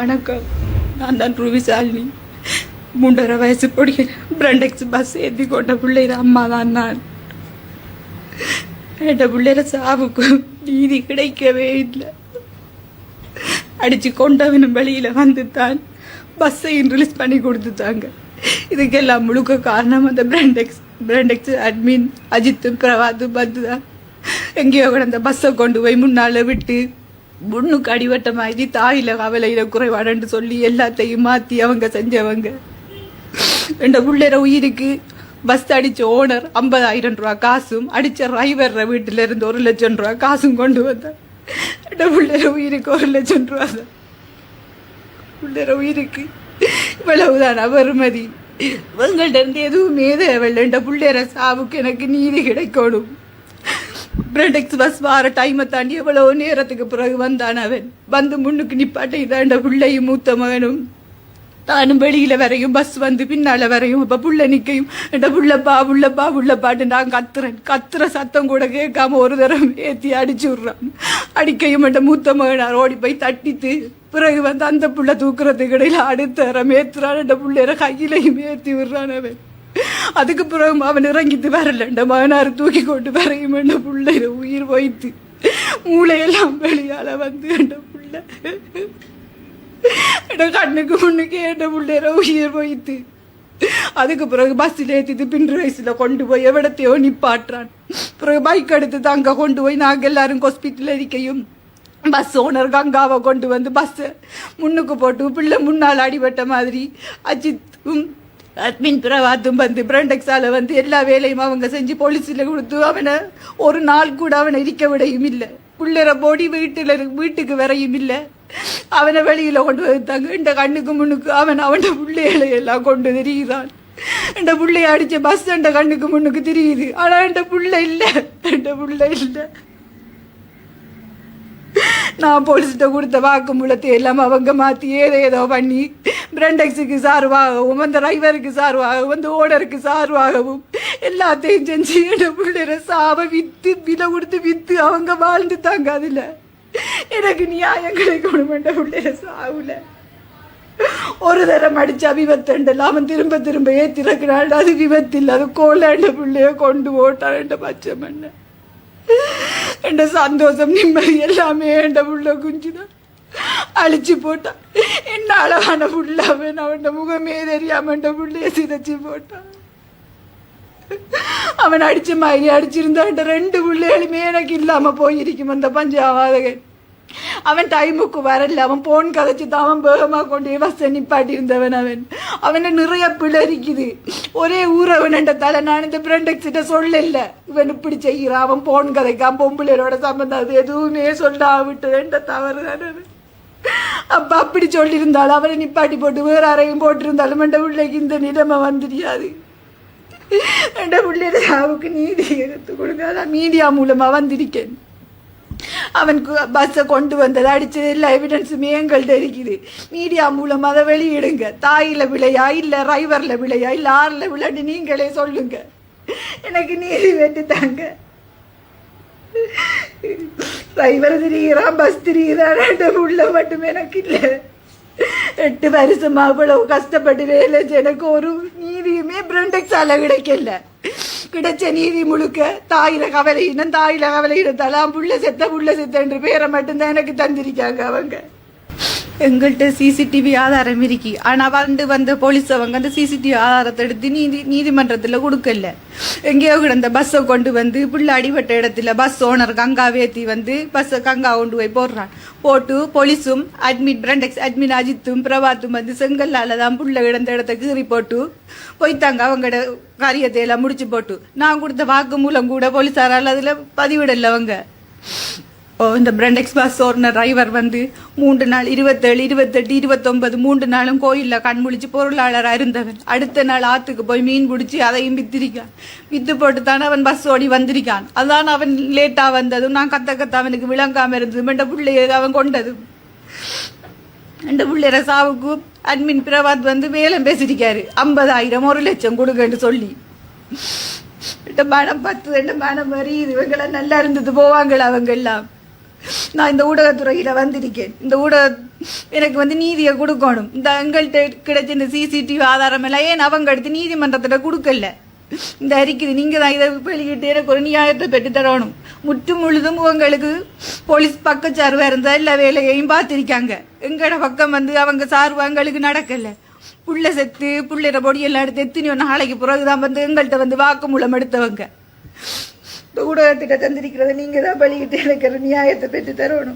வணக்கம். நான் தான் ரூபி சாலினி. மூன்றரை வயசு பொடிக்க பிரண்டெக்ஸ் பஸ் ஏற்றி கொண்ட பிள்ளையில அம்மா தான் நான். என் பிள்ளையில சாவுக்கு நீதி கிடைக்கவே இல்லை. அடிச்சு கொண்டவனும் வழியில வந்து தான் பஸ்ஸையும் ரிலீஸ் பண்ணி கொடுத்துட்டாங்க. இதுக்கெல்லாம் முழுக்க காரணம் அந்த பிரண்டெக்ஸ் பிரண்டெக்ஸ் அட்மின் அஜித்தும் பிரபாத்தும் வந்து தான். எங்கேயோ கிடந்த பஸ்ஸை கொண்டு போய் முன்னால விட்டு முன்னுக்கு அடிவட்ட மாதிரி தாயில கவலையில குறைபாடுன்னு சொல்லி எல்லாத்தையும் மாத்தி அவங்க செஞ்சவங்க. என்ற புள்ளற உயிருக்கு பஸ் அடிச்ச ஓனர் ஐம்பதாயிரம் ரூபா காசும் அடிச்ச டிரைவர் வீட்டுல இருந்து ஒரு லட்சம் ரூபா காசும் கொண்டு வந்தார் என்ற புள்ளற உயிருக்கு ஒரு லட்சம் ரூபா தான். புள்ளற உயிருக்கு இவ்வளவுதான் அவருமதி இவங்கள்ட்ட இருந்து எதுவுமே தேவையில்லை. என்ற புள்ளற சாவுக்கு எனக்கு நீதி கிடைக்கணும். பிரடெக்ஸ் பஸ் வார டைமை தாண்டி எவ்வளவு நேரத்துக்கு பிறகு வந்தான் அவன். வந்து முன்னுக்கு நிப்பாட்டை தாண்ட பிள்ளையும் மூத்த மகனும். தானும் வெளியில வரையும் பஸ் வந்து பின்னால வரையும். இப்ப புள்ள நிக்கையும் என்ற புள்ளப்பா புள்ளப்பா புள்ளப்பாட்டு நான் கத்துறேன். கத்துற சத்தம் கூட கேட்காம ஒரு தரம் ஏத்தி அடிச்சு விடுறான். அடிக்கையும் என்ற மூத்த மகனார் ஓடி போய் தட்டித்து பிறகு வந்து அந்த புள்ள தூக்குறதுக்கு இடையில அடுத்த தரம் ஏத்துறான். என்ற புள்ளையர கையிலையும் ஏத்தி விடுறான் அவன். அதுக்கு பிறகு அவன் இறங்கிட்டு வரல இந்த மகனார் தூக்கி கொண்டு வரையும் என்ற பிள்ளையில உயிர் வைத்து மூளையெல்லாம் வெளியால வந்து என்ற புள்ள கண்ணுக்கு முன்னுக்கு என்ற பிள்ளையில உயிர் வைத்து அதுக்கு பிறகு பஸ்ஸில் ஏற்றிட்டு பின் வயசில் கொண்டு போய் எவிடத்தையோ நிப்பாட்டுறான். பிறகு பைக் எடுத்து அங்க கொண்டு போய் நாங்கள் எல்லாரும் ஹாஸ்பிட்டல் இருக்கையும் பஸ் ஓனர் கங்காவை கொண்டு வந்து பஸ்ஸை முன்னுக்கு போட்டு பிள்ளை முன்னால் அடிபட்ட மாதிரி அஜித்தும் அட்மின் பிரவாத்தும் வந்து பிரண்டெக்ஸால வந்து எல்லா வேலையும் அவங்க செஞ்சு போலீஸில் கொடுத்து அவனை ஒரு நாள் கூட அவனை இருக்க விடையும் இல்லை. புள்ளற போடி வீட்டில் வீட்டுக்கு வரையும் இல்லை. அவனை வெளியில் கொண்டு வைத்தாங்க இந்த கண்ணுக்கு முன்னுக்கு அவன் அவன் பிள்ளைகளை எல்லாம் கொண்டு தெரியுதான் இந்த பிள்ளைய அடிச்ச பஸ் என்ற கண்ணுக்கு முன்னுக்கு தெரியுது. ஆனால் என் பிள்ளை இல்லை. என் பிள்ளை இல்லை. நான் போலீஸ்கிட்ட கொடுத்த வாக்குமூலத்தை எல்லாம் அவங்க மாற்றி ஏதோ ஏதோ பண்ணி பிரண்டெக்ஸுக்கு சார்பாகவும் அந்த டிரைவருக்கு சார்பாகவும் அந்த ஓனருக்கு சார்பாகவும் எல்லாத்தையும் செஞ்சு என் பிள்ளைற சாவை விற்று விலை கொடுத்து விற்று அவங்க வாழ்ந்து தாங்க அதில் எனக்கு நியாயம் கிடைக்கணும் என்ற பிள்ளைற சாவுல. ஒரு தரம் அடிச்சா விபத்துண்டல அவன் திரும்ப திரும்ப ஏத்திறக்கிறான் அது விபத்து இல்லை. அது கோலாண்ட பிள்ளைய கொண்டு போட்டான் என்ற பச்சை மண்ணை. என்ற சந்தோஷம் நிம்மதி எல்லாமே என்ற புள்ள குஞ்சுதான். அழிச்சு போட்டான் என்ன அழகான புள்ள அவன். அவன் முகமே தெரியாம என்ற புள்ளைய சிதைச்சு போட்டான் அவன் அடிச்ச மாதிரி அடிச்சிருந்தா ரெண்டு பிள்ளைகளுமே எனக்கு இல்லாம போயிருக்கும் அந்த பஞ்சாவாதகன். அவன் டைமுக்கு வரல. அவன் போன் கதைச்சு தான் அவன் வேகமா கொண்டு போய் நிப்பாட்டி இருந்தவன் அவன். அவன நிறைய பிளரிக்குது. இருக்குது ஒரே ஊரவன் என்ற தலை நான் இந்த பிரண்டக்ஸிட்ட சொல்லல. இவன் இப்படி செய்கிறான். அவன் போன் கதைக்கான். பொம்பளையோட சம்பந்தம் அது எதுவுமே சொல்லாவிட்டு என்ற தவறு தானே அப்போ அப்படி சொல்லியிருந்தாலும் அவனை நிப்பாட்டி போட்டு வேற அறையும் போட்டிருந்தாலும் என்ற பிள்ளைக்கு இந்த நிலைமை வந்துடியாது என்ற பிள்ளைய சாவுக்கு நீதி எடுத்து கொடுங்க மீடியா மூலமாக வந்திருக்கேன். அவனுக்கு பஸ்ஸை கொண்டு வந்தது அடிச்சது எல்லா எவிடன்ஸுமே எங்கள்கிட்ட இருக்குது. மீடியா மூலம் அதை வெளியிடுங்க. தாயில விளையா இல்லை டிரைவர்ல விளையா இல்லை ஆறில் விளையாண்டு நீங்களே சொல்லுங்க. எனக்கு நீதி வெட்டு தாங்க. டிரைவர் திரிகிறான் பஸ் திரிகிறான் ரெண்டு உள்ள மட்டும் எனக்கு இல்லை எட்டு வருஷமா அவ்வளவு கஷ்டப்பட்டு வேலை எனக்கு ஒரு நீதியுமே பிரண்டெக்ஸால கிடைக்கல கிடைச்ச நீதி முழுக்க தாயில இன்னும் தாயில கவலையினத்தாலாம் புள்ள செத்த புள்ள செத்தன்ற பேரை மட்டும்தான் எனக்கு தந்திருக்காங்க அவங்க எங்கள்கிட்ட சிசிடிவி ஆதாரம் இருக்கு. ஆனால் வந்து வந்த போலீஸ் அவங்க அந்த சிசிடிவி ஆதாரத்தை எடுத்து நீதி நீதிமன்றத்தில் கொடுக்கல. எங்கேயோ கிடந்த பஸ்ஸை கொண்டு வந்து பிள்ளை அடிபட்ட இடத்துல பஸ் ஓனர் கங்கா வேத்தி வந்து பஸ்ஸை கங்கா கொண்டு போய் போடுறான். போட்டு போலீஸும் அட்மிட் பிரண்டெக்ஸ் அட்மின் அஜித்தும் பிரபாத்தும் வந்து செங்கல்லால் தான் பிள்ளை கிடந்த இடத்த கீறி போட்டு போய்த்தாங்க. அவங்களோட காரியத்தை எல்லாம் முடிச்சு போட்டு. நான் கொடுத்த வாக்கு மூலம் கூட போலீஸாரால் அதில் பதிவிடல அவங்க. இந்த பிரண்டெக்ஸ் பஸ் ஓடுன டிரைவர் வந்து மூன்று நாள் இருபத்தேழு இருபத்தெட்டு இருபத்தொன்பது மூன்று நாளும் கோயிலில் கண் முழிச்சு பொருளாளர் அருந்தவன் அடுத்த நாள் ஆற்றுக்கு போய் மீன் பிடிச்சி அதையும் வித்திருக்கான். வித்து போட்டு தானே அவன் பஸ் ஓடி வந்திருக்கான். அதான் அவன் லேட்டாக வந்ததும் நான் கத்த கத்த அவனுக்கு விளங்காமல் இருந்ததும் என்ற பிள்ளைய அவன் கொண்டதும் என்ற பிள்ளையர சாவுக்கு அட்மின் பிரபாத் வந்து வேலம் பேசியிருக்காரு. ஐம்பதாயிரம் ஒரு லட்சம் கொடுங்கன்னு சொல்லி. இந்த மனம் பத்து ரெண்டு மனம் வரி இவங்களாம் நல்லா இருந்தது. போவாங்களா அவங்க எல்லாம் நான் இந்த ஊடகத்துறையில் வந்திருக்கேன். இந்த ஊடக எனக்கு வந்து நீதியை கொடுக்கணும். இந்த எங்கள்கிட்ட கிடைச்ச இந்த சிசிடிவி ஆதாரம் எல்லாம் ஏன் அவங்க எடுத்து நீதிமன்றத்தில் கொடுக்கல? இந்த அறிக்கை நீங்கள் தான் இதை வெளியிட்டு எனக்கு ஒரு நியாயத்தை பெற்று தரணும். முற்று முழுதும் உங்களுக்கு போலீஸ் பக்கச்சார்பா இருந்தால் எல்லா வேலையையும் பார்த்துருக்காங்க. எங்களோட பக்கம் வந்து அவங்க சார்பு எங்களுக்கு நடக்கலை. புள்ள செத்து புள்ளைற பொடியெல்லாம் எடுத்து எத்தனையோ நாளைக்கு பிறகுதான் வந்து எங்கள்கிட்ட வந்து வாக்குமூலம் எடுத்தவங்க. இந்த ஊடகத்திட்ட தந்திருக்கிறத நீங்க தான் பலிக்கிட்டு எனக்கு நியாயத்தை பெற்று தரணும்.